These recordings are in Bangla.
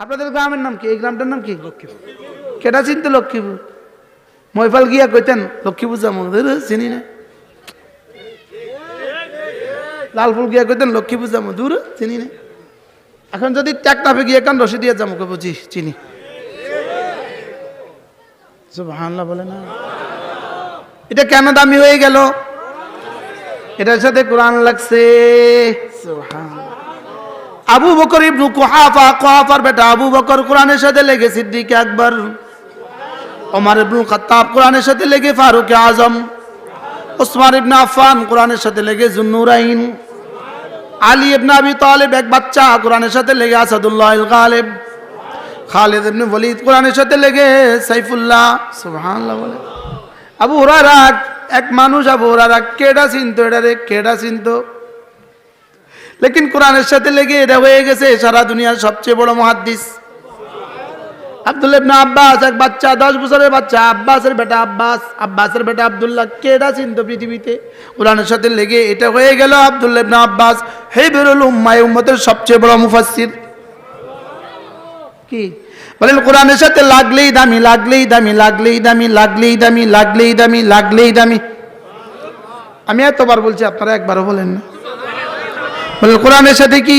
আপনাদের গ্রামের নাম কি? এই গ্রামটার নাম কি? কেটা চিনতে লক্ষ্মীপুর? মৈফাল গিয়া কইতেন, লক্ষ্মীপুর যাব চিনি না। লালফুল গিয়া কইতেন, লক্ষ্মীপুর যাব দূর চিনি না। এখন যদি ট্যাকটাপে গিয়ে কান রসি দিয়ে যাব জি, চিনি। সুবহানাল্লাহ বলে না। এটা কেন দামি হয়ে গেল? এটার সাথে কোরআন লাগছে। সুবহানাল্লাহ। আবু বকর ইবনু কুহাফা, কুহাফার বেটা আবু বকর কোরআনের সাথে লেগে সিদ্দিক আকবর, ওমর ইবনুল খাত্তাব কোরআনের সাথে লেগে ফারুক আজম, ওসমান ইবনে আফফান কোরআনের সাথে লেগে জুন্নুরাইন, আলী ইবনে আবি তালিব এক বাচ্চা কোরআনের সাথে লেগে আসাদুল্লাহ গালিব, খালিদ ইবনে ওয়ালিদ কোরআনের সাথে লেগে সাইফুল্লাহ, সুবহানাল্লাহ বলে। আবু হুরায়রা এক মানুষ, আবু হুরায়রা কেডা চিনতো, এটা রে কেডা চিনতো? লেকিন কোরআনের সাথে লেগে এটা হয়ে গেছে, সারা দুনিয়ার সবচেয়ে বড় মহাদ্দিস। আব্দুল আব্বাস, এক বাচ্চা, দশ বছরের বাচ্চা, আব্বাসের বেটা আব্বাস, আব্বাসের বেটা আব্দুল্লাহ কেডা চিন্ত পৃথিবীতে? কোরআনের সাথে লেগে এটা হয়ে গেল আব্দুল আব্বাস হে বেরুল উম্মায় উম্মতের সবচেয়ে বড় মুফাসসির। কি? বলেন, কোরআনের সাথে লাগলেই দামি লাগলেই দামি লাগলেই দামি লাগলেই দামি লাগলেই দামি লাগলেই দামি। আমি এতবার বলছি, আপনারা একবারও বলেন না। বলেন কোরআনের সাথে কি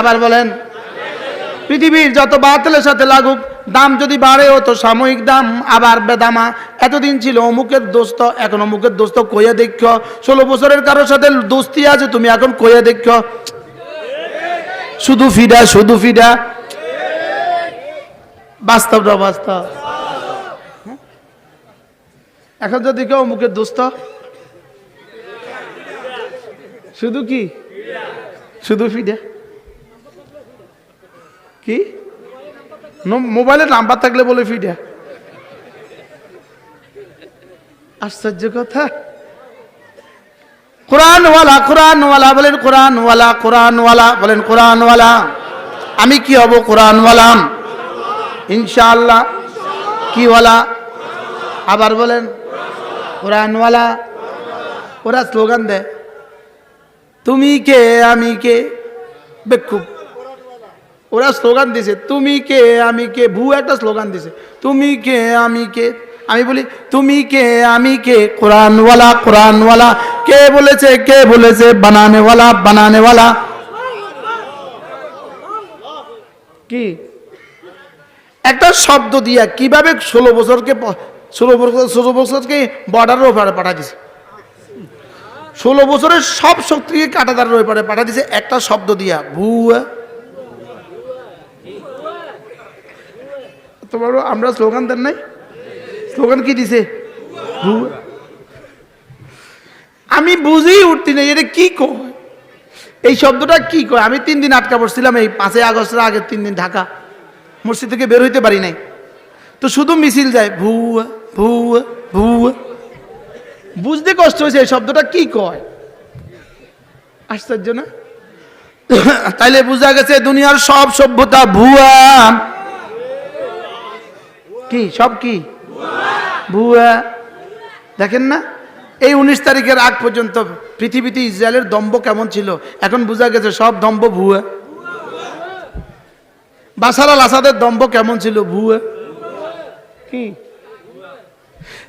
আবার বলেন, পৃথিবীর যত বাতিলের সাথে লাগুক, দাম যদি বাড়ে ও তো সাময়িক দাম আবার বেদামা। এতদিন ছিল অমুকের দোস্ত, এখন অমুকের দোস্ত কইয়া দেখ ষোলো বছরের কারোর সাথে দোস্তি আছে, তুমি এখন কইয়া দেখ শুধু ফিডা শুধু ফিডা বাস্তবটা বাস্তব? হ্যাঁ? এখন যদি কেউ অমুকের দোস্ত শুধু কি? শুধু ফিডা কি? ন- মোবাইলে নাম্বার থাকলে বলে ফিডা আশ্চর্য কথা। কোরআনওয়ালা কোরআনওয়ালা, বলেন কোরআনওয়ালা কোরআনওয়ালা, বলেন কোরআনওয়ালা। আমি কি হব কোরআনওয়ালা? ইনশাআল্লাহ। কি ওয়ালা? আবার বলেন, কোরআনওয়ালা। ওরা স্লোগান দেয়। তুমি কে, আমি কে? বেক্ষুব ওরা স্লোগান দিছে, তুমি কে, আমি কে? ভু একটা স্লোগান দিছে, তুমি কে, আমি কে? আমি বলি, তুমি কে, আমি কে? কোরআনওয়ালা কোরআনওয়ালা, কে বলেছে কে বলেছে? বানানেওয়ালা বানানেওয়ালা। কি? একটা শব্দ দিয়া কীভাবে ষোলো বছরকে ষোলো বছর ষোলো বছরকে বর্ডারের ওপারে পাঠা দিছে? ষোলো বছরের সব শক্তিকে কাটাতারের ওপারে পাঠা দিছে একটা শব্দ দিয়া ভুয়া তোমার আমরা স্লোগান দেন নাই? স্লোগান কি দিছে? ভুয়া। আমি বুঝেই উঠতি না এটা কি কয়? এই শব্দটা কি কয়? আমি তিন দিন আটকা পড়ছিলাম এই পাঁচই আগস্টের আগের তিন দিন ঢাকা। মসজিদ থেকে বের হইতে পারি নাই। তো শুধু মিছিল যায় ভুয়া ভুয়া ভুয়া বুঝতে কষ্ট হয়েছে এই শব্দটা কি কয়? আশ্চর্য না? তাইলে বোঝা গেছে দুনিয়ার সব সভ্যতা ভুয়া। কি সব কি? ভুয়া। দেখেন না এই উনিশ তারিখের আগ পর্যন্ত পৃথিবীতে ইসরায়েলের দম্ভ কেমন ছিল? এখন বোঝা গেছে সব দম্ভ ভুয়া। বাসার আল আসাদের দম্ভ কেমন ছিল? ভুয়া। কি?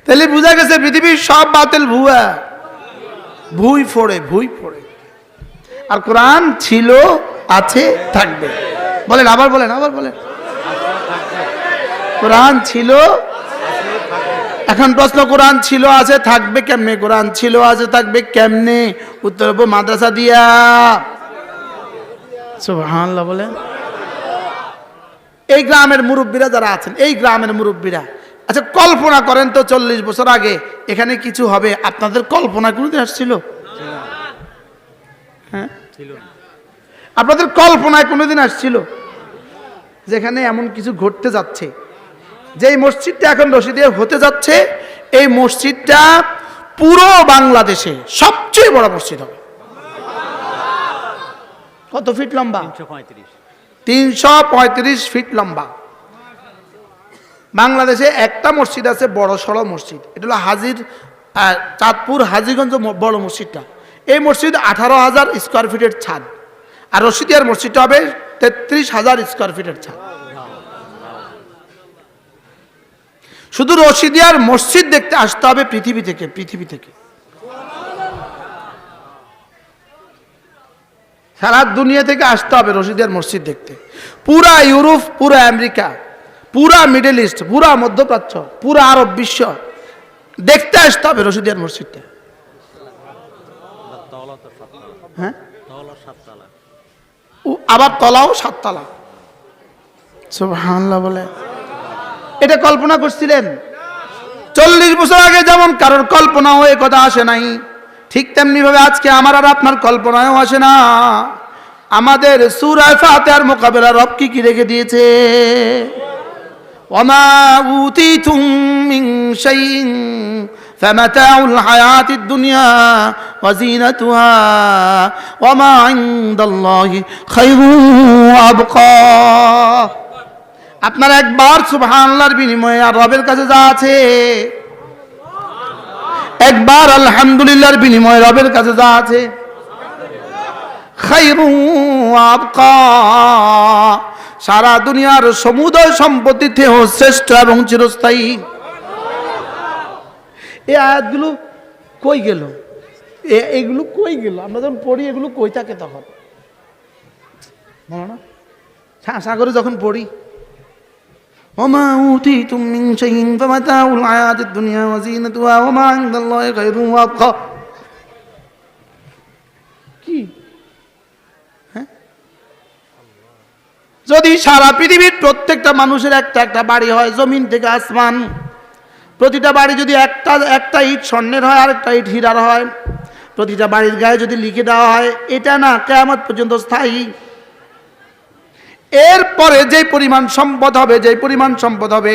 তাহলে বোঝা গেছে পৃথিবীর সব বাতিল ভুয়া। ভুই ফোড়ে ভুই ফোড়ে। আর কোরআন ছিল, আছে, থাকবে। বলেন, আবার বলেন আবার বলেন। কোরআন ছিল, এখন প্রশ্ন, কোরআন ছিল, আছে, থাকবে কেমনে? কোরআন ছিল, আছে, থাকবে কেমনে? উত্তর মাদ্রাসা দিয়া। বলেন। এই গ্রামের মুরব্বীরা যারা আছেন, এই গ্রামের মুরব্বীরা আচ্ছা কল্পনা করেন তো চল্লিশ বছর আগে এখানে কিছু হবে আপনাদের কল্পনা কোনোদিন আসছিল? হ্যাঁ? আপনাদের কল্পনায় কোনোদিন আসছিল? যেখানে এমন কিছু ঘটতে যাচ্ছে। যে এই মসজিদটা এখন রশিদে হতে যাচ্ছে এই মসজিদটা পুরো বাংলাদেশে সবচেয়ে বড় মসজিদ হবে। কত ফিট লম্বা? তিনশো পঁয়ত্রিশ ফিট লম্বা। বাংলাদেশে একটা মসজিদ আছে, বড় সড়ো মসজিদ। এটা হলো হাজির চাঁদপুর হাজিগঞ্জ বড় মসজিদটা। এই মসজিদ আঠারো হাজার স্কোয়ার ফিটের ছাদ। আর রশিদিয়ার মসজিদটা হবে তেত্রিশ হাজার স্কোয়ার ফিটের ছাদ। শুধু রশিদিয়ার মসজিদ দেখতে আসতে হবে পৃথিবী থেকে পৃথিবী থেকে। সারা দুনিয়া থেকে আসতে হবে রশিদিয়ার মসজিদ দেখতে। পুরা ইউরোপ, পুরা আমেরিকা। পুরা মিডল ইস্ট, পুরা মধ্যপ্রাচ্য, পুরা আরব বিশ্ব। দেখতে আসতে হবে রশিদিয়ার মসজিদটা। হ্যাঁ? আবার তলাও সাততলা। সুবহানাল্লাহ বলে। এটা কল্পনা করছিলেন? চল্লিশ বছর আগে যেমন কারোর কল্পনা হয়ে কথা আসে নাই, ঠিক তেমনি ভাবে আজকে আমার আর আপনার কল্পনায়ও আসে না। আমাদের সুরায় ফাতেহার মোকাবেলা রব কি কি রেখে দিয়েছে? وما أوتيتم من شيء فمتاع الحياة الدنيا وزينتها وما عند الله خير وأبقى আপনার একবার সুবহানাল্লাহর বিনিময়ে আর রবের কাছে যা আছে একবার আলহামদুলিল্লাহর বিনিময়ে রবের কাছে যা আছে খাইরু আবকা সারা দুনিয়ার সমুদয় সম্পত্তিতেও শ্রেষ্ঠ এবং চিরস্থায়ী এই আয়াতগুলো কই গেল এ- এগুলো কই গেল আমরা যখন পড়ি এগুলো কই থাকে তখন বলো না সা- সাগরে যখন পড়ি وما أوتيتم من شيء فمتاع الحياة الدنيا وزينتها وما عند الله خير وأبقى কি যদি সারা পৃথিবীর প্রত্যেকটা মানুষের একটা একটা বাড়ি হয়, জমিন থেকে আসমান, প্রতিটা বাড়ি যদি একটা একটা ইট স্বর্ণের হয় আর একটা ইট হীরার হয়, প্রতিটা বাড়ির গায়ে যদি লিখে দেওয়া হয়, এটা না কেয়ামত পর্যন্ত স্থায়ী। এরপরে যে পরিমাণ সম্পদ হবে যে পরিমাণ সম্পদ হবে,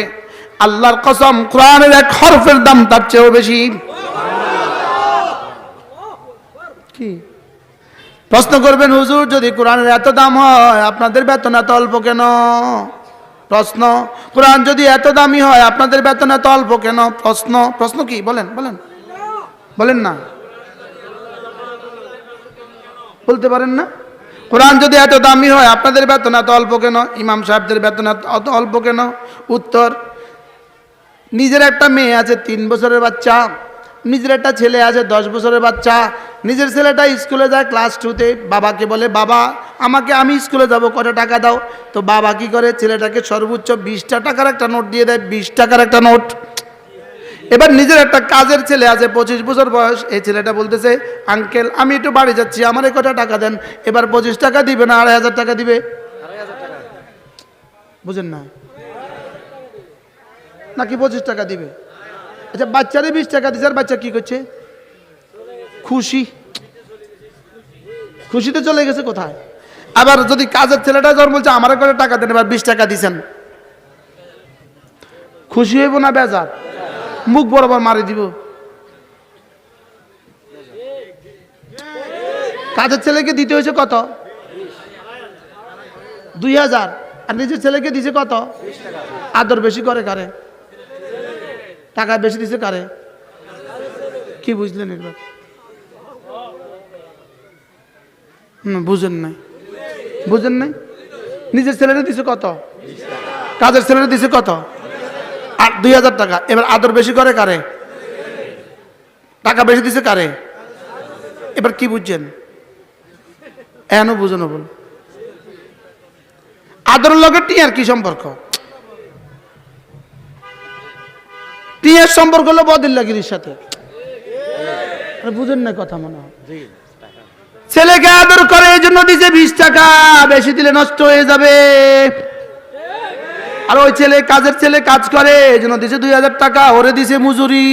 আল্লাহর কসম কোরআনের এক হরফের দাম তার চেয়েও বেশি। কি? প্রশ্ন করবেন, হুজুর, যদি কোরআনের এত দাম হয়, আপনাদের বেতন এত অল্প কেন? প্রশ্ন। কোরআন যদি এত দামি হয়, আপনাদের বেতন এত অল্প কেন? প্রশ্ন। প্রশ্ন কি? বলেন বলেন। বলেন না। বলতে পারেন না? কোরআন যদি এত দামি হয়, আপনাদের বেতন এত অল্প কেন? ইমাম সাহেবদের বেতন এত অল্প কেন? উত্তর, নিজের একটা মেয়ে আছে, তিন বছরের বাচ্চা। নিজের একটা ছেলে আছে, দশ বছরের বাচ্চা। নিজের ছেলেটা স্কুলে যায় ক্লাস টুতে বাবাকে বলে, বাবা, আমাকে আমি স্কুলে যাব, কত টাকা দাও? তো বাবা কি করে, ছেলেটাকে সর্বোচ্চ বিশটা টাকার একটা নোট দিয়ে দেয়, বিশ টাকার একটা নোট। এবার নিজের একটা কাজের ছেলে আছে, পঁচিশ বছর বয়স, এই ছেলেটা বলতেছে, আঙ্কেল, আমি একটু বাড়ি যাচ্ছি, আমার কটা টাকা দেন? এবার পঁচিশ টাকা দিবে না, আড়াই হাজার টাকা দিবে? বুঝেন না? নাকি পঁচিশ টাকা দিবে? আচ্ছা বাচ্চারে বিশ টাকা দিচ্ছে আর বাচ্চা কি করছে? খুশি? খুশিতে চলে গেছে কোথায়? আবার যদি কাজের ছেলেটা যখন বলছে, আমার করে টাকা দেন? এবার বিশ টাকা দিছেন। খুশি হইব না বেজার? মুখ বরাবর মারি দিব। কাজের ছেলেকে দিতে হয়েছে কত? দুই হাজার। আর নিজের ছেলেকে দিছে কত? আদর বেশি করে কারে? টাকা বেশি দিছে কারে? কি বুঝলেন এবার? বুঝেন নাই। বুঝেন নাই? নিজের ছেলেরা দিছে কত? কাজের ছেলেরা দিছে কত? দুই হাজার টাকা। এবার আদর বেশি করে কারে? টাকা বেশি দিছে কারে? এবার কি বুঝছেন? এখনও বুঝেন বল। আদরের লগে টিয়ার কি সম্পর্ক? টিয়ার সম্পর্ক হলো বদিল্লাগিরির সাথে। বুঝেন না কথা মনে হয়। ছেলেকে আদর করে, এই জন্য দিছে বিশ টাকা। বেশি দিলে নষ্ট হয়ে যাবে। আর ওই ছেলে, কাজের ছেলে কাজ করে, এই জন্য দিছে দুই হাজার টাকা। ওরে দিছে মজুরি।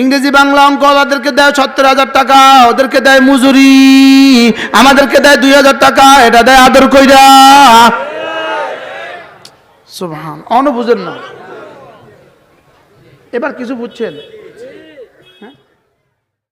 ইংরেজি বাংলা অঙ্ক ওদেরকে দেয় সত্তর হাজার টাকা, ওদেরকে দেয় মজুরি। আমাদেরকে দেয় দুই হাজার টাকা, এটা দেয় আদর কইরা। সুবহান অন বুঝেন না এবার কিছু বুঝছেন?